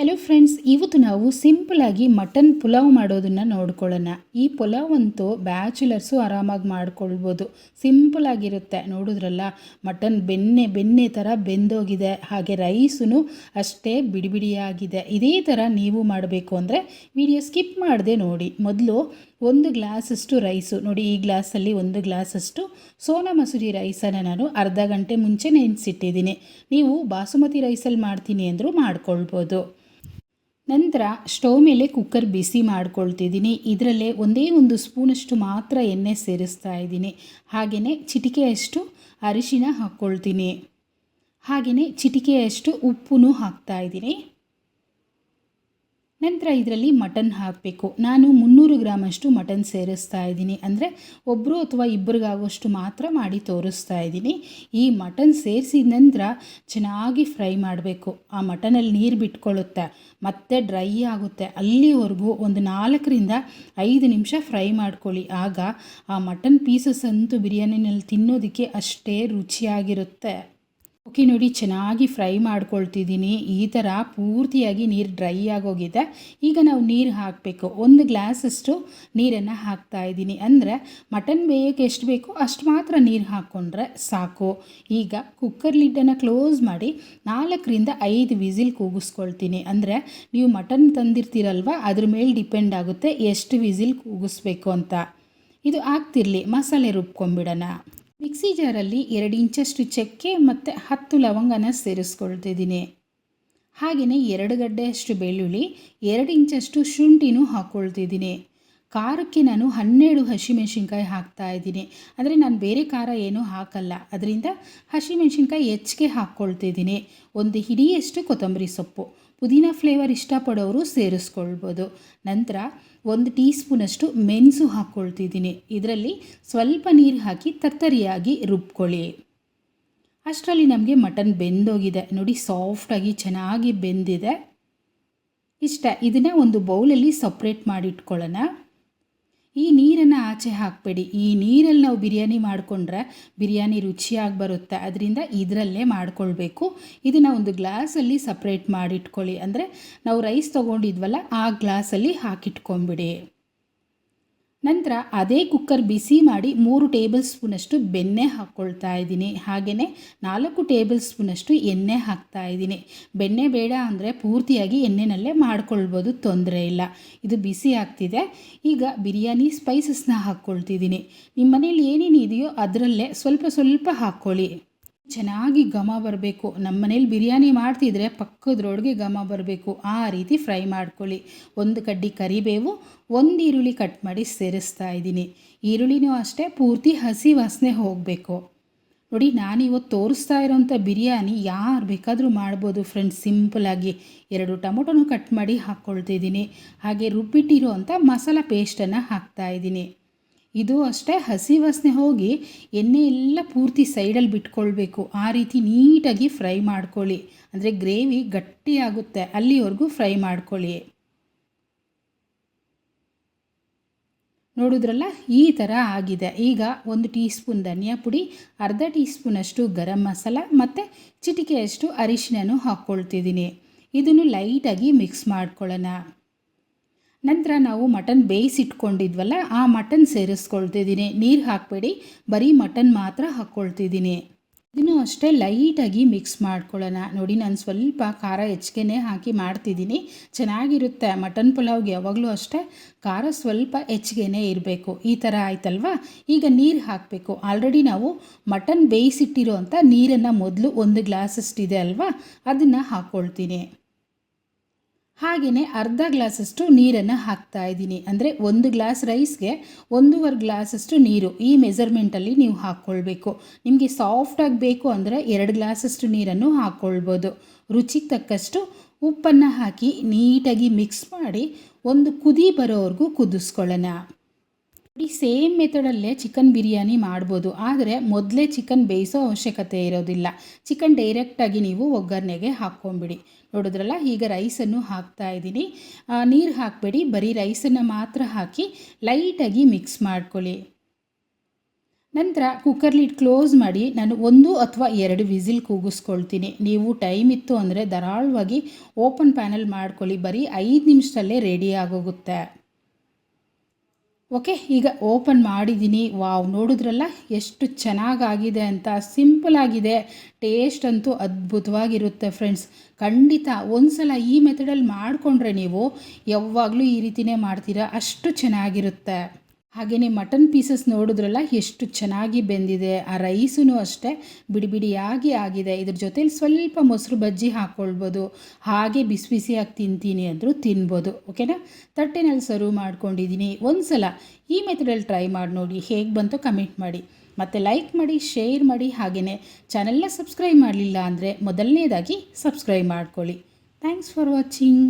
Hello friends ಇವತ್ತು ನಾವು ಸಿಂಪಲಾಗಿ ಮಟನ್ ಪುಲಾವ್ ಮಾಡೋದನ್ನು ನೋಡ್ಕೊಳ್ಳೋಣ. ಈ ಪುಲಾವ್ ಅಂತೂ ಬ್ಯಾಚುಲರ್ಸು ಆರಾಮಾಗಿ ಮಾಡ್ಕೊಳ್ಬೋದು. ಸಿಂಪಲ್ ಆಗಿರುತ್ತೆ. ನೋಡಿದ್ರಲ್ಲ ಮಟನ್ ಬೆನ್ನೆ ಬೆನ್ನೆ ಥರ ಬೆಂದೋಗಿದೆ. ಹಾಗೆ ರೈಸೂ ಅಷ್ಟೇ ಬಿಡಿ ಬಿಡಿಯಾಗಿದೆ ಇದೇ ಥರ ನೀವು ಮಾಡಬೇಕು ಅಂದರೆ ವಿಡಿಯೋ ಸ್ಕಿಪ್ ಮಾಡದೆ ನೋಡಿ. ಮೊದಲು ಒಂದು ಗ್ಲಾಸಷ್ಟು ರೈಸು ನೋಡಿ, ಈ ಗ್ಲಾಸಲ್ಲಿ ಒಂದು ಗ್ಲಾಸಷ್ಟು ಸೋನಾ ಮಸೂರಿ ರೈಸನ್ನು ನಾನು ಅರ್ಧ ಗಂಟೆ ಮುಂಚೆ ನೆನೆಸಿಟ್ಟಿದ್ದೀನಿ. ನೀವು ಬಾಸುಮತಿ ರೈಸಲ್ಲಿ ಮಾಡ್ತೀನಿ ಅಂದರೂ ಮಾಡ್ಕೊಳ್ಬೋದು. ನಂತರ ಸ್ಟವ್ ಮೇಲೆ ಕುಕ್ಕರ್ ಬಿಸಿ ಮಾಡ್ಕೊಳ್ತಿದ್ದೀನಿ. ಇದರಲ್ಲೇ ಒಂದೇ ಒಂದು ಸ್ಪೂನಷ್ಟು ಮಾತ್ರ ಎಣ್ಣೆ ಸೇರಿಸ್ತಾ ಇದ್ದೀನಿ. ಹಾಗೆಯೇ ಚಿಟಿಕೆಯಷ್ಟು ಅರಿಶಿನ ಹಾಕ್ಕೊಳ್ತೀನಿ. ಹಾಗೆಯೇ ಚಿಟಿಕೆಯಷ್ಟು ಉಪ್ಪು ಹಾಕ್ತಾ ಇದ್ದೀನಿ. ನಂತರ ಇದರಲ್ಲಿ ಮಟನ್ ಹಾಕಬೇಕು. ನಾನು ಮುನ್ನೂರು ಗ್ರಾಮಷ್ಟು ಮಟನ್ ಸೇರಿಸ್ತಾ ಇದ್ದೀನಿ. ಅಂದರೆ ಒಬ್ಬರು ಅಥವಾ ಇಬ್ಬರಿಗಾಗುವಷ್ಟು ಮಾತ್ರ ಮಾಡಿ ತೋರಿಸ್ತಾ ಇದ್ದೀನಿ. ಈ ಮಟನ್ ಸೇರಿಸಿದ ನಂತರ ಚೆನ್ನಾಗಿ ಫ್ರೈ ಮಾಡಬೇಕು. ಆ ಮಟನಲ್ಲಿ ನೀರು ಬಿಟ್ಕೊಳ್ಳುತ್ತೆ. ಮತ್ತೆ ಡ್ರೈ ಆಗುತ್ತೆ. ಅಲ್ಲಿವರೆಗೂ ಒಂದು ನಾಲ್ಕರಿಂದ ಐದು ನಿಮಿಷ ಫ್ರೈ ಮಾಡ್ಕೊಳ್ಳಿ. ಆಗ ಆ ಮಟನ್ ಪೀಸಸ್ ಅಂತೂ ಬಿರಿಯಾನಿನಲ್ಲಿ ತಿನ್ನೋದಕ್ಕೆ ಅಷ್ಟೇ ರುಚಿಯಾಗಿರುತ್ತೆ. ಓಕೆ ನೋಡಿ ಚೆನ್ನಾಗಿ ಫ್ರೈ ಮಾಡ್ಕೊಳ್ತಿದ್ದೀನಿ. ಈ ಥರ ಪೂರ್ತಿಯಾಗಿ ನೀರು ಡ್ರೈ ಆಗೋಗಿದೆ. ಈಗ ನಾವು ನೀರು ಹಾಕಬೇಕು. ಒಂದು ಗ್ಲಾಸಷ್ಟು ನೀರನ್ನು ಹಾಕ್ತಾ ಇದ್ದೀನಿ. ಅಂದರೆ ಮಟನ್ ಬೇಯಕ್ಕೆ ಎಷ್ಟು ಬೇಕೋ ಅಷ್ಟು ಮಾತ್ರ ನೀರು ಹಾಕ್ಕೊಂಡ್ರೆ ಸಾಕು. ಈಗ ಕುಕ್ಕರ್ ಲಿಡ್ಡನ್ನು ಕ್ಲೋಸ್ ಮಾಡಿ ನಾಲ್ಕರಿಂದ ಐದು ವಿಸಿಲ್ ಕೂಗಿಸ್ಕೊಳ್ತೀನಿ. ಅಂದರೆ ನೀವು ಮಟನ್ ತಂದಿರ್ತೀರಲ್ವ, ಅದ್ರ ಮೇಲೆ ಡಿಪೆಂಡ್ ಆಗುತ್ತೆ ಎಷ್ಟು ವಿಸಿಲ್ ಕೂಗಿಸ್ಬೇಕು ಅಂತ. ಇದು ಆಗ್ತಿರಲಿ. ಮಸಾಲೆ ರುಬ್ಕೊಂಬಿಡೋಣ ಮಿಕ್ಸಿ ಜಾರಲ್ಲಿ ಎರಡು ಇಂಚಷ್ಟು ಚಕ್ಕೆ ಮತ್ತು ಹತ್ತು ಲವಂಗನ ಸೇರಿಸ್ಕೊಳ್ತಿದ್ದೀನಿ. ಹಾಗೆಯೇ ಎರಡು ಗಡ್ಡೆಯಷ್ಟು ಬೆಳ್ಳುಳ್ಳಿ, ಎರಡು ಇಂಚಷ್ಟು ಶುಂಠಿನೂ ಹಾಕ್ಕೊಳ್ತಿದ್ದೀನಿ. ಖಾರಕ್ಕೆ ನಾನು ಹನ್ನೆರಡು ಹಸಿಮೆಣ್ಸಿನ್ಕಾಯಿ ಹಾಕ್ತಾ ಇದ್ದೀನಿ. ಅಂದರೆ ನಾನು ಬೇರೆ ಖಾರ ಏನೂ ಹಾಕಲ್ಲ. ಅದರಿಂದ ಹಸಿಮೆಣ್ಸಿನ್ಕಾಯಿ ಹೆಚ್ಚಿಗೆ ಹಾಕ್ಕೊಳ್ತಿದ್ದೀನಿ. ಒಂದು ಹಿಡಿಯಷ್ಟು ಕೊತ್ತಂಬರಿ ಸೊಪ್ಪು. ಪುದೀನ ಫ್ಲೇವರ್ ಇಷ್ಟಪಡೋರು ಸೇರಿಸ್ಕೊಳ್ಬೋದು. ನಂತರ ಒಂದು ಟೀ ಸ್ಪೂನಷ್ಟು ಮೆಣಸು ಹಾಕ್ಕೊಳ್ತಿದ್ದೀನಿ. ಇದರಲ್ಲಿ ಸ್ವಲ್ಪ ನೀರು ಹಾಕಿ ತರ್ತರಿಯಾಗಿ ರುಬ್ಕೊಳ್ಳಿ. ಅಷ್ಟರಲ್ಲಿ ನಮಗೆ ಮಟನ್ ಬೆಂದೋಗಿದೆ. ನೋಡಿ ಸಾಫ್ಟಾಗಿ ಚೆನ್ನಾಗಿ ಬೆಂದಿದೆ. ಇಷ್ಟ, ಇದನ್ನು ಒಂದು ಬೌಲಲ್ಲಿ ಸಪ್ರೇಟ್ ಮಾಡಿಟ್ಕೊಳ್ಳೋಣ. ಈ ನೀರನ್ನು ಆಚೆ ಹಾಕಬೇಡಿ. ಈ ನೀರಲ್ಲಿ ನಾವು ಬಿರಿಯಾನಿ ಮಾಡಿಕೊಂಡ್ರೆ ಬಿರಿಯಾನಿ ರುಚಿಯಾಗಿ ಬರುತ್ತೆ. ಅದರಿಂದ ಇದರಲ್ಲೇ ಮಾಡಿಕೊಳ್ಬೇಕು. ಇದನ್ನು ಒಂದು ಗ್ಲಾಸಲ್ಲಿ ಸಪ್ರೇಟ್ ಮಾಡಿಟ್ಕೊಳ್ಳಿ. ಅಂದರೆ ನಾವು ರೈಸ್ ತೊಗೊಂಡಿದ್ವಲ್ಲ, ಆ ಗ್ಲಾಸಲ್ಲಿ ಹಾಕಿಟ್ಕೊಂಬಿಡಿ ನಂತರ ಅದೇ ಕುಕ್ಕರ್ ಬಿಸಿ ಮಾಡಿ ಮೂರು ಟೇಬಲ್ ಸ್ಪೂನಷ್ಟು ಬೆಣ್ಣೆ ಹಾಕ್ಕೊಳ್ತಾ ಇದ್ದೀನಿ. ಹಾಗೆಯೇ ನಾಲ್ಕು ಟೇಬಲ್ ಸ್ಪೂನಷ್ಟು ಎಣ್ಣೆ ಹಾಕ್ತಾ ಇದ್ದೀನಿ. ಬೆಣ್ಣೆ ಬೇಡ ಅಂದರೆ ಪೂರ್ತಿಯಾಗಿ ಎಣ್ಣೆನಲ್ಲೇ ಮಾಡ್ಕೊಳ್ಬೋದು, ತೊಂದರೆ ಇಲ್ಲ. ಇದು ಬಿಸಿ ಆಗ್ತಿದೆ. ಈಗ ಬಿರಿಯಾನಿ ಸ್ಪೈಸಸ್ನ ಹಾಕ್ಕೊಳ್ತಿದ್ದೀನಿ ನಿಮ್ಮ ಮನೇಲಿ ಏನೇನು ಇದೆಯೋ ಅದರಲ್ಲೇ ಸ್ವಲ್ಪ ಸ್ವಲ್ಪ ಹಾಕ್ಕೊಳ್ಳಿ. ಚೆನ್ನಾಗಿ ಘಮ ಬರಬೇಕು. ನಮ್ಮ ಮನೇಲಿ ಬಿರಿಯಾನಿ ಮಾಡ್ತಿದ್ರೆ ಪಕ್ಕದ್ರೊಳಗೆ ಘಮ ಬರಬೇಕು. ಆ ರೀತಿ ಫ್ರೈ ಮಾಡ್ಕೊಳ್ಳಿ. ಒಂದು ಕಡ್ಡಿ ಕರಿಬೇವು, ಒಂದು ಈರುಳ್ಳಿ ಕಟ್ ಮಾಡಿ ಸೇರಿಸ್ತಾ ಇದ್ದೀನಿ. ಈರುಳ್ಳಿನೂ ಅಷ್ಟೇ ಪೂರ್ತಿ ಹಸಿ ವಾಸನೆ ಹೋಗಬೇಕು. ನೋಡಿ, ನಾನಿವತ್ತು ತೋರಿಸ್ತಾ ಇರೋಂಥ ಬಿರಿಯಾನಿ ಯಾರು ಬೇಕಾದರೂ ಮಾಡ್ಬೋದು ಫ್ರೆಂಡ್ಸ್. ಸಿಂಪಲಾಗಿ ಎರಡು ಟೊಮೊಟೊನೂ ಕಟ್ ಮಾಡಿ ಹಾಕ್ಕೊಳ್ತಿದ್ದೀನಿ. ಹಾಗೆ ರುಬ್ಬಿಟ್ಟಿರೋ ಅಂಥ ಮಸಾಲ ಪೇಸ್ಟನ್ನು ಹಾಕ್ತಾಯಿದ್ದೀನಿ ಇದು ಅಷ್ಟೇ ಹಸಿ ವಾಸನೆ ಹೋಗಿ ಎಣ್ಣೆ ಎಲ್ಲ ಪೂರ್ತಿ ಸೈಡಲ್ಲಿ ಬಿಟ್ಕೊಳ್ಬೇಕು. ಆ ರೀತಿ ನೀಟಾಗಿ ಫ್ರೈ ಮಾಡ್ಕೊಳ್ಳಿ. ಅಂದರೆ ಗ್ರೇವಿ ಗಟ್ಟಿಯಾಗುತ್ತೆ ಅಲ್ಲಿವರೆಗೂ ಫ್ರೈ ಮಾಡ್ಕೊಳ್ಳಿ. ನೋಡಿದ್ರಲ್ಲ? ಈ ಥರ ಆಗಿದೆ. ಈಗ ಒಂದು ಟೀ ಸ್ಪೂನ್ ಧನಿಯಾ ಪುಡಿ, ಅರ್ಧ ಟೀ ಸ್ಪೂನಷ್ಟು ಗರಂ ಮಸಾಲ ಮತ್ತು ಚಿಟಿಕೆಯಷ್ಟು ಅರಿಶಿನೂ ಹಾಕ್ಕೊಳ್ತಿದ್ದೀನಿ. ಇದನ್ನು ಲೈಟಾಗಿ ಮಿಕ್ಸ್ ಮಾಡ್ಕೊಳ್ಳೋಣ. ನಂತರ ನಾವು ಮಟನ್ ಬೇಯಿಸಿಟ್ಕೊಂಡಿದ್ವಲ್ಲ ಆ ಮಟನ್ ಸೇರಿಸ್ಕೊಳ್ತಿದ್ದೀನಿ. ನೀರು ಹಾಕಬೇಡಿ, ಬರೀ ಮಟನ್ ಮಾತ್ರ ಹಾಕ್ಕೊಳ್ತಿದ್ದೀನಿ. ಇದನ್ನು ಅಷ್ಟೇ ಲೈಟಾಗಿ ಮಿಕ್ಸ್ ಮಾಡ್ಕೊಳ್ಳೋಣ. ನೋಡಿ, ನಾನು ಸ್ವಲ್ಪ ಖಾರ ಹೆಚ್ಚಿಗೆನೇ ಹಾಕಿ ಮಾಡ್ತಿದ್ದೀನಿ. ಚೆನ್ನಾಗಿರುತ್ತೆ. ಮಟನ್ ಪುಲಾವ್ಗೆ ಯಾವಾಗಲೂ ಅಷ್ಟೇ ಖಾರ ಸ್ವಲ್ಪ ಹೆಚ್ಚಿಗೆನೇ ಇರಬೇಕು. ಈ ಥರ ಆಯ್ತಲ್ವಾ? ಈಗ ನೀರು ಹಾಕಬೇಕು. ಆಲ್ರೆಡಿ ನಾವು ಮಟನ್ ಬೇಯಿಸಿಟ್ಟಿರೋ ಅಂಥ ನೀರನ್ನು ಮೊದಲು ಒಂದು ಗ್ಲಾಸಷ್ಟಿದೆ ಅಲ್ವಾ? ಅದನ್ನು ಹಾಕ್ಕೊಳ್ತೀನಿ. ಹಾಗೆಯೇ ಅರ್ಧ ಗ್ಲಾಸಷ್ಟು ನೀರನ್ನು ಹಾಕ್ತಾ ಇದ್ದೀನಿ. ಅಂದರೆ ಒಂದು ಗ್ಲಾಸ್ ರೈಸ್ಗೆ ಒಂದೂವರೆ ಗ್ಲಾಸಷ್ಟು ನೀರು ಈ ಮೆಸರ್ಮೆಂಟಲ್ಲಿ ನೀವು ಹಾಕ್ಕೊಳ್ಬೇಕು. ನಿಮಗೆ ಸಾಫ್ಟಾಗಿ ಬೇಕು ಅಂದರೆ ಎರಡು ಗ್ಲಾಸಷ್ಟು ನೀರನ್ನು ಹಾಕ್ಕೊಳ್ಬೋದು. ರುಚಿಗೆ ತಕ್ಕಷ್ಟು ಉಪ್ಪನ್ನು ಹಾಕಿ ನೀಟಾಗಿ ಮಿಕ್ಸ್ ಮಾಡಿ ಒಂದು ಕುದಿ ಬರೋವರೆಗೂ ಕುದಿಸ್ಕೊಳ್ಳೋಣ. ಈ ಸೇಮ್ ಮೆಥಡಲ್ಲೇ ಚಿಕನ್ ಬಿರಿಯಾನಿ ಮಾಡ್ಬೋದು. ಆದರೆ ಮೊದಲೇ ಚಿಕನ್ ಬೇಯಿಸೋ ಅವಶ್ಯಕತೆ ಇರೋದಿಲ್ಲ. ಚಿಕನ್ ಡೈರೆಕ್ಟಾಗಿ ನೀವು ಒಗ್ಗರಣೆಗೆ ಹಾಕ್ಕೊಂಬಿಡಿ. ನೋಡಿದ್ರಲ್ಲ, ಈಗ ರೈಸನ್ನು ಹಾಕ್ತಾ ಇದ್ದೀನಿ. ನೀರು ಹಾಕಬೇಡಿ. ಬರೀ ರೈಸನ್ನು ಮಾತ್ರ ಹಾಕಿ ಲೈಟಾಗಿ ಮಿಕ್ಸ್ ಮಾಡ್ಕೊಳ್ಳಿ. ನಂತರ ಕುಕ್ಕರ್ ಲಿಡ್ ಕ್ಲೋಸ್ ಮಾಡಿ ನಾನು ಒಂದು ಅಥವಾ ಎರಡು ವಿಸಿಲ್ ಕೂಗಿಸ್ಕೊಳ್ತೀನಿ. ನೀವು ಟೈಮ್ ಇತ್ತು ಅಂದರೆ ಧಾರಾಳವಾಗಿ ಓಪನ್ ಪ್ಯಾನಲ್ ಮಾಡ್ಕೊಳ್ಳಿ. ಬರೀ ಐದು ನಿಮಿಷದಲ್ಲೇ ರೆಡಿ ಆಗೋಗುತ್ತೆ. ಓಕೆ, ಈಗ ಓಪನ್ ಮಾಡಿದ್ದೀನಿ ವಾವ್, ನೋಡಿದ್ರಲ್ಲ ಎಷ್ಟು ಚೆನ್ನಾಗಾಗಿದೆ ಅಂತ. ಸಿಂಪಲ್ ಆಗಿದೆ. ಟೇಸ್ಟ್ ಅಂತೂ ಅದ್ಭುತವಾಗಿರುತ್ತೆ ಫ್ರೆಂಡ್ಸ್. ಖಂಡಿತ ಒಂದ್ಸಲ ಈ ಮೆಥಡಲ್ಲಿ ಮಾಡಿಕೊಂಡ್ರೆ ನೀವು ಯಾವಾಗಲೂ ಈ ರೀತಿನೇ ಮಾಡ್ತೀರಾ? ಅಷ್ಟು ಚೆನ್ನಾಗಿರುತ್ತೆ. ಹಾಗೆಯೇ ಮಟನ್ ಪೀಸಸ್ ನೋಡಿದ್ರಲ್ಲ ಎಷ್ಟು ಚೆನ್ನಾಗಿ ಬೆಂದಿದೆ, ಆ ರೈಸೂ ಅಷ್ಟೇ ಬಿಡಿ ಬಿಡಿಯಾಗಿ ಆಗಿದೆ. ಇದ್ರ ಜೊತೇಲಿ ಸ್ವಲ್ಪ ಮೊಸರು ಬಜ್ಜಿ ಹಾಕ್ಕೊಳ್ಬೋದು ಹಾಗೆ ಬಿಸಿ ಬಿಸಿಯಾಗಿ ತಿಂತೀನಿ ಅಂದರೂ ತಿನ್ಬೋದು, ಓಕೆನಾ? ತಟ್ಟೆನಲ್ಲಿ ಸರ್ವ್ ಮಾಡ್ಕೊಂಡಿದ್ದೀನಿ. ಒಂದು ಸಲ ಈ ಮೆಥಡಲ್ಲಿ ಟ್ರೈ ಮಾಡಿ ನೋಡಿ ಹೇಗೆ ಬಂತೋ ಕಮೆಂಟ್ ಮಾಡಿ. ಮತ್ತು ಲೈಕ್ ಮಾಡಿ, ಶೇರ್ ಮಾಡಿ ಹಾಗೆಯೇ ಚಾನಲ್ನ ಸಬ್ಸ್ಕ್ರೈಬ್ ಮಾಡಲಿಲ್ಲ ಅಂದರೆ ಮೊದಲನೇದಾಗಿ ಸಬ್ಸ್ಕ್ರೈಬ್ ಮಾಡ್ಕೊಳ್ಳಿ. Thanks for watching.